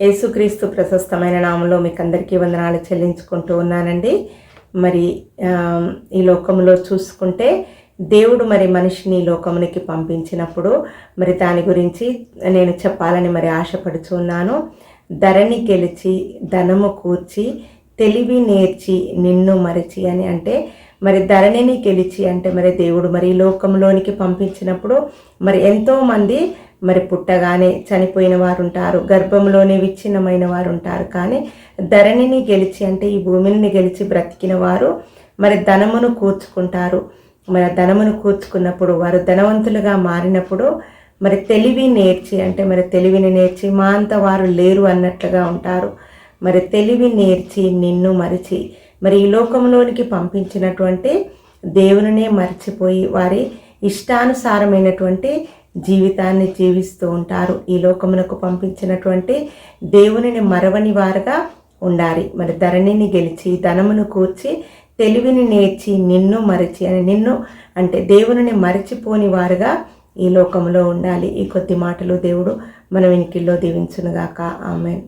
యేసుక్రీస్తు ప్రశస్తమైన నామంలో మీకు అందరికీ వందనాలు చెల్లించుకుంటూ ఉన్నానండి. మరి ఈ లోకంలో చూసుకుంటే దేవుడు మరి మనిషిని ఈ లోకమునికి పంపించినప్పుడు మరి దాని గురించి నేను చెప్పాలని మరి ఆశపడుచున్నాను ధరని గెలిచి ధనము కూర్చి తెలివి నేర్చి నిన్ను మరిచి అని అంటే మరి ధరణిని గెలిచి అంటే మరి దేవుడు మరి ఈ లోకంలోనికి పంపించినప్పుడు మరి ఎంతోమంది మరి పుట్టగానే చనిపోయిన వారు ఉంటారు గర్భంలోనే విచ్ఛిన్నమైన వారు ఉంటారు కానీ ధరణిని గెలిచి అంటే ఈ భూమిని గెలిచి బ్రతికిన వారు మరి ధనమును కూర్చుకుంటారు. మరి ధనమును కూర్చుకున్నప్పుడు వారు ధనవంతులుగా మారినప్పుడు మరి తెలివి నేర్చి అంటే మరి తెలివిని నేర్చి మా అంత వారు లేరు అన్నట్లుగా ఉంటారు. మరి తెలివి నేర్చి నిన్ను మరిచి మరి ఈ లోకంలోనికి పంపించినటువంటి దేవునినే మర్చిపోయి వారి ఇష్టానుసారమైనటువంటి జీవితాన్ని జీవిస్తూ ఉంటారు. ఈ లోకమునకు పంపించినటువంటి దేవునిని మరవని వారుగా ఉండాలి. మరి ధరణిని గెలిచి ధనమును కూర్చి తెలివిని నేర్చి నిన్ను మరచి అని నిన్ను అంటే దేవునిని మరచిపోని వారుగా ఈ లోకంలో ఉండాలి. ఈ కొద్ది మాటలు దేవుడు మనం వెనికిల్లో దీవించునుగాక. ఆమె